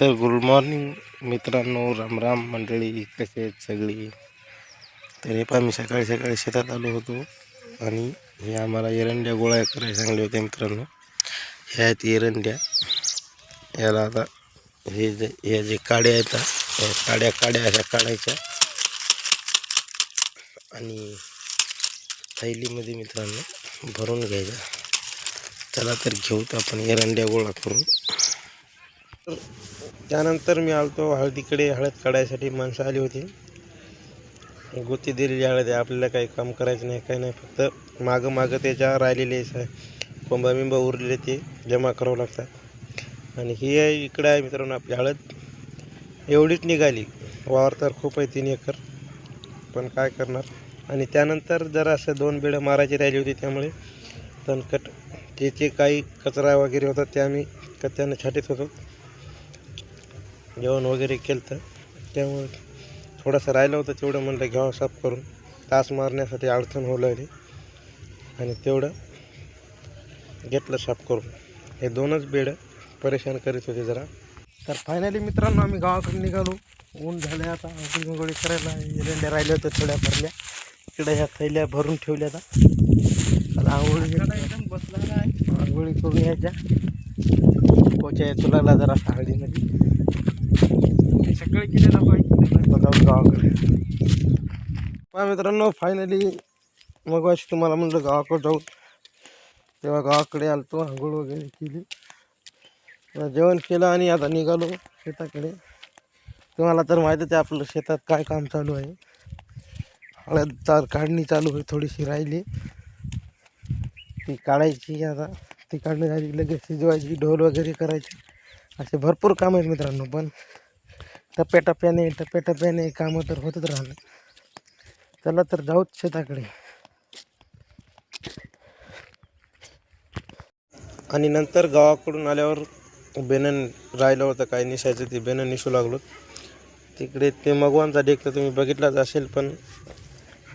तर good morning मित्रांनो राम राम मंडळी कसे आहेत सगळी? तर हे पण मी सकाळी सकाळी शेतात आलो होतो आणि हे आम्हाला एरंड्या गोळा करायला सांगले होते मित्रांनो. ह्या आहेत एरंड्या. याला आता हे जे ह्या जे काड्या आहेत या काड्या काड्या अशा काढायच्या. आणि थैलीमध्ये मित्रांनो भरून घ्यायच्या. चला तर घेऊ आपण एरंड्या गोळा करून. त्यानंतर मी आलतो हळदीकडे हळद काढायसाठी माणसं आली होती. गोती दिलेली हळद आहे. आपल्याला काही काम करायचं नाही काही नाही. फक्त मागं मागं त्याच्या राहिलेले कोंबा बिंबा उरलेले ते जमा करावं लागतात. आणि ही आहे इकडं आहे मित्रांनो आपली हळद. एवढीच निघाली. वावर तर खूप आहे तीन एकर. पण काय करणार? आणि त्यानंतर जरा असं दोन बेडं मारायची राहिली होती त्यामुळे तणकट. जे जे काही कचरा वगैरे होता ते आम्ही कत्त्यानं छाटीत होतो. जेवण वगैरे केलं तर त्यामुळे थोडंसं राहिलं होतं तेवढं म्हणलं घ्यावं साफ करून. तास मारण्यासाठी अडचण होऊ लागली. आणि तेवढं घेतलं साफ करून. हे दोनच बेड परेशान करीत होते जरा. तर फायनली मित्रांनो आम्ही गावाकडे निघालो. ऊन झाले आता. आंघोळी करायला एरंड्या राहिल्या होत्या थोड्या भरल्या. इकडे ह्या थैल्या भरून ठेवल्या आता आता आंघोळी एकदम बसला आंघोळी करून यायच्या पोच्या येतो लागला जरा हळदीमध्ये. सकाळी केलेला पाहिजे गावाकडे पहा मित्रांनो फायनली मग अशी तुम्हाला म्हणलं गावाकडे जाऊ. तेव्हा गावाकडे आलतो आंघोळ वगैरे केली. जेवण केलं आणि आता निघालो शेताकडे. तुम्हाला तर माहीतच आहे आपलं शेतात काय काम चालू आहे. हळद तार काढणी चालू आहे थोडीशी राहिली. ती काढायची आता. ती काढणी झाली लगेच शिजवायची ढोल वगैरे करायची. असे भरपूर काम आहेत मित्रांनो पण टप्प्याटप्प्याने टप्प्याटप्प्याने कामं तर होतच राहणार चला तर जाऊच शेताकडे. आणि नंतर गावाकडून आल्यावर बेनन राहिलं होतं काय निसायचं ते बेनन निसू लागलो. तिकडे ते मगवांचा डेक तर तुम्ही बघितलाच असेल पण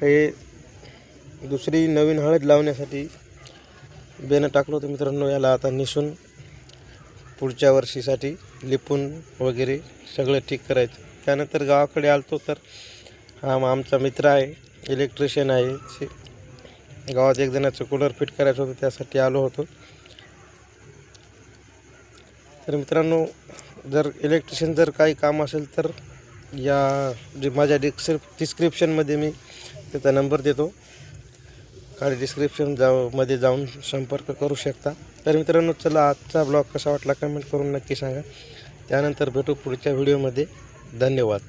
हे दुसरी नवीन हळद लावण्यासाठी बेनं टाकलं होतं मित्रांनो याला आता निसून. पुढच्या वर्षीसाठी लिपून वगैरे सगळं ठीक करायचं. त्यानंतर गावाकडे आलतो तर हा आमचा मित्र आहे इलेक्ट्रिशियन आहे. गावात एक जणाचं कूलर फिट करायचं होतं त्यासाठी आलो होतो. तर मित्रांनो जर इलेक्ट्रिशियन जर काही काम असेल तर या जे माझ्या डिस्क्रिप डिस्क्रिप्शनमध्ये मी त्याचा नंबर देतो. खाली डिस्क्रिप्शन जाऊ मध्ये जाऊन संपर्क करू शकता. तर मित्रांनो चला आजचा ब्लॉग कसा वाटला कमेंट करून नक्की सांगा. त्यानंतर भेटू पुढच्या व्हिडिओमध्ये धन्यवाद.